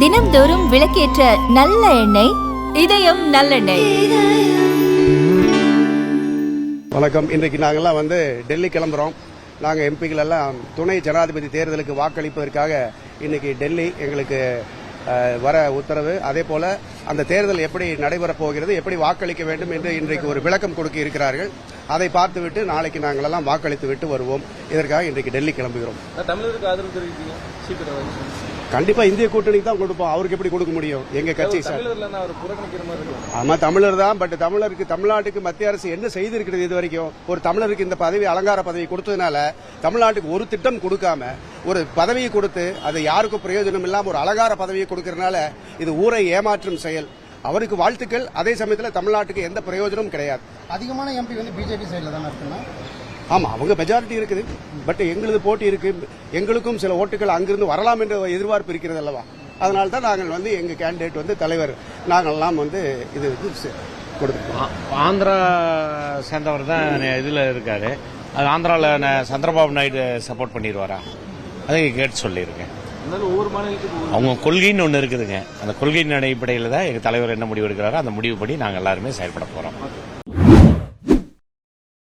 தினம்தோறும் விளக்கேற்ற நல்ல எண்ணெய் இதயம் நல்லெண்ணெய். வணக்கம். இன்றைக்கு நாங்கள்லாம் வந்து டெல்லி கிளம்புறோம். நாங்கள் எம்பிக்கள் எல்லாம் துணை ஜனாதிபதி தேர்தலுக்கு வாக்களிப்பதற்காக இன்னைக்கு டெல்லி எங்களுக்கு வர உத்தரவு. அதே போல அந்த தேர்தல் எப்படி நடைபெறப் போகிறது எப்படி வாக்களிக்க வேண்டும் என்று இன்றைக்கு ஒரு விளக்கம் கொடுக்க இருக்கிறார்கள். அதை பார்த்துவிட்டு நாளைக்கு நாங்கள் எல்லாம் வாக்களித்து விட்டு வருவோம். இதற்காக இன்றைக்கு டெல்லி கிளம்புகிறோம். தமிழருக்கு ஆதரவு கண்டிப்பா இந்திய கூட்டணிக்கு தான் கொடுப்போம் அவருக்கு எப்படி கொடுக்க முடியும்? எங்க கட்சி ஆமா தமிழர் தான் பட் தமிழருக்கு தமிழ்நாட்டுக்கு மத்திய அரசு என்ன செய்திருக்கிறது இது வரைக்கும்? ஒரு தமிழருக்கு இந்த பதவி அலங்கார பதவி கொடுத்ததுனால தமிழ்நாட்டுக்கு ஒரு திட்டம் கொடுக்காம ஒரு பதவியை கொடுத்து அது யாருக்கும் பிரயோஜனம் இல்லாம ஒரு அலங்கார பதவியை கொடுக்கறதுனால இது ஊரை ஏமாற்றும் செயல். அவருக்கு வாழ்த்துக்கள். அதே சமயத்தில் தமிழ்நாட்டுக்கு எந்த பிரயோஜனமும் கிடையாது. அதிகமான எம்பி வந்து பிஜேபி சைடில் தானே இருக்குன்னா? ஆமா அவங்க மெஜாரிட்டி இருக்குது. பட் எங்களது போட்டி இருக்கு. எங்களுக்கும் சில ஓட்டுகள் அங்கிருந்து வரலாம் என்ற எதிர்பார்ப்பு இருக்கிறது அல்லவா? அதனால தான் நாங்கள் வந்து எங்க கேண்டிடேட் வந்து தலைவர் நாங்கள்லாம் வந்து இது வந்து செ- கொடுத்துருக்கோம். ஆந்திரா சேர்ந்தவர் தான் இதில் இருக்காரு. அது ஆந்திராவில் சந்திரபாபு நாயுடு சப்போர்ட் பண்ணிடுவாரா? அதை கேட்டு சொல்லியிருக்கேன். அவங்க கொள்கைன்னு ஒன்று இருக்குதுங்க. அந்த கொள்கையின் அடிப்படையில் தான் எங்கள் தலைவர் என்ன முடிவு எடுக்கிறாரோ அந்த முடிவுப்படி நாங்கள் எல்லாருமே செயல்பட போகிறோம்